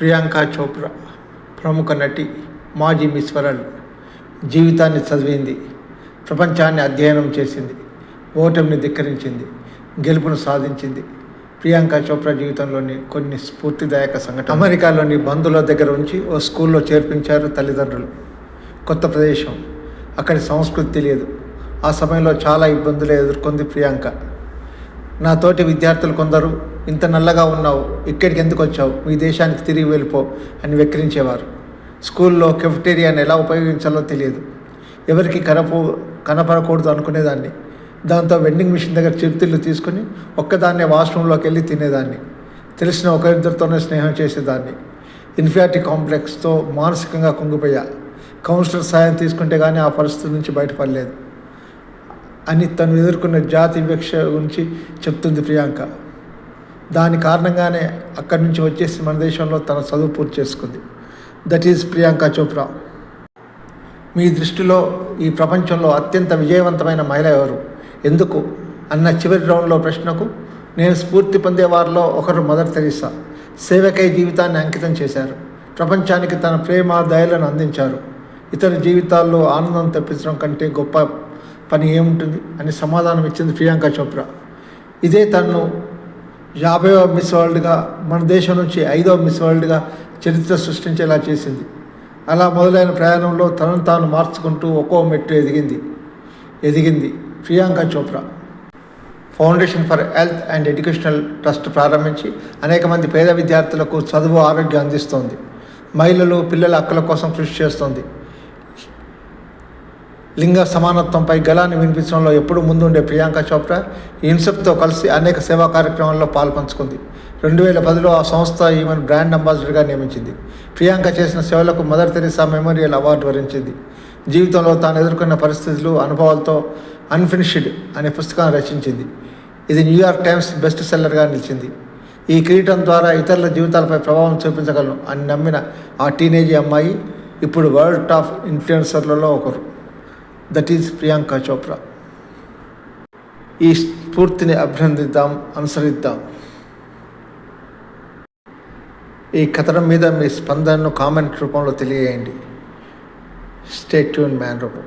ప్రియాంక చోప్రా ప్రముఖ నటి మాజీ మిస్ వరల్డ్ జీవితాన్ని చదివింది ప్రపంచాన్ని అధ్యయనం చేసింది ఓటమిని ధిక్కరించింది గెలుపును సాధించింది. ప్రియాంక చోప్రా జీవితంలోని కొన్ని స్ఫూర్తిదాయక సంఘటన అమెరికాలోని బంధువుల దగ్గర ఉంచి ఓ స్కూల్లో చేర్పించారు తల్లిదండ్రులు. కొత్త ప్రదేశం. అక్కడి సంస్కృతి తెలియదు. ఆ సమయంలో చాలా ఇబ్బందులు ఎదుర్కొంది ప్రియాంక. నా తోటి విద్యార్థులు కొందరు ఇంత నల్లగా ఉన్నావు ఇక్కడికి ఎందుకు వచ్చావు? మీ దేశానికి తిరిగి వెళ్ళిపో అని వెక్కిరించేవారు. స్కూల్లో కెఫ్టేరియాని ఎలా ఉపయోగించాలో తెలియదు. ఎవరికి కనపో కనపడకూడదు అనుకునేదాన్ని. దాంతో వెండింగ్ మిషన్ దగ్గర చిరుతిళ్ళు తీసుకుని ఒక్కదాన్నే వాష్రూమ్లోకి వెళ్ళి తినేదాన్ని. తెలిసిన ఒకరిద్దరితోనే స్నేహం చేసేదాన్ని. ఇన్ఫియారిటీ కాంప్లెక్స్తో మానసికంగా కుంగిపోయా. కౌన్సిలర్ సాయం తీసుకుంటే కానీ ఆ పరిస్థితి నుంచి బయటపడలేదు. అని తను ఎదుర్కొన్న జాతి వివక్ష గురించి చెప్తుంది ప్రియాంక. దాని కారణంగానే అక్కడి నుంచి వచ్చేసి మన దేశంలో తన చదువు పూర్తి చేసుకుంది. దట్ ఈజ్ ప్రియాంక చోప్రా మీ దృష్టిలో ఈ ప్రపంచంలో అత్యంత విజయవంతమైన మహిళ ఎవరు? ఎందుకు? అన్న చివరి రౌండ్లో ప్రశ్నకు నేను స్ఫూర్తి పొందే వారిలో ఒకరు మదర్ తెరీసా. సేవకై జీవితాన్ని అంకితం చేశారు. ప్రపంచానికి తన ప్రేమ దయలను అందించారు. ఇతర జీవితాల్లో ఆనందం తెప్పించడం కంటే గొప్ప పని ఏముంటుంది అని సమాధానం ఇచ్చింది ప్రియాంక చోప్రా. ఇదే తను యాభైవ మిస్ వరల్డ్గా మన దేశం నుంచి ఐదవ మిస్ వరల్డ్గా చరిత్ర సృష్టించేలా చేసింది. అలా మొదలైన ప్రయాణంలో తనను తాను మార్చుకుంటూ ఒక్కో మెట్టు ఎదిగింది. ఎదిగింది Priyanka Chopra. Foundation for health and educational trust ప్రారంభించి అనేక మంది పేద విద్యార్థులకు చదువు ఆరోగ్యం అందిస్తోంది. మహిళలు పిల్లల హక్కుల కోసం కృషి చేస్తోంది. లింగ సమానత్వంపై గలాన్ని వినిపించడంలో ఎప్పుడూ ముందుండే ప్రియాంక చోప్రా యూనిసెఫ్తో కలిసి అనేక సేవా కార్యక్రమాల్లో పాల్పంచుకుంది. రెండు వేల పదిలో ఆ సంస్థ ఈమెను బ్రాండ్ అంబాసిడర్గా నియమించింది. ప్రియాంక చేసిన సేవలకు మదర్ తెరీసా మెమోరియల్ అవార్డు వరించింది. జీవితంలో తాను ఎదుర్కొన్న పరిస్థితులు అనుభవాలతో అన్ఫినిష్డ్ అనే పుస్తకాన్ని రచించింది. ఇది న్యూయార్క్ టైమ్స్ బెస్ట్ సెల్లర్గా నిలిచింది. ఈ కిరీటం ద్వారా ఇతరుల జీవితాలపై ప్రభావం చూపించగలను అని నమ్మిన ఆ టీనేజీ అమ్మాయి ఇప్పుడు వరల్డ్ టాప్ ఇన్ఫ్లుయెన్సర్లలో ఒకరు. దట్ ఈజ్ ప్రియాంక చోప్రా ఈ స్ఫూర్తిని అభినందిద్దాం అనుసరిద్దాం. ఈ కథనం మీద మీ స్పందనను కామెంట్ రూపంలో తెలియజేయండి. స్టేట్ ట్యూన్ మ్యాన్ రూపం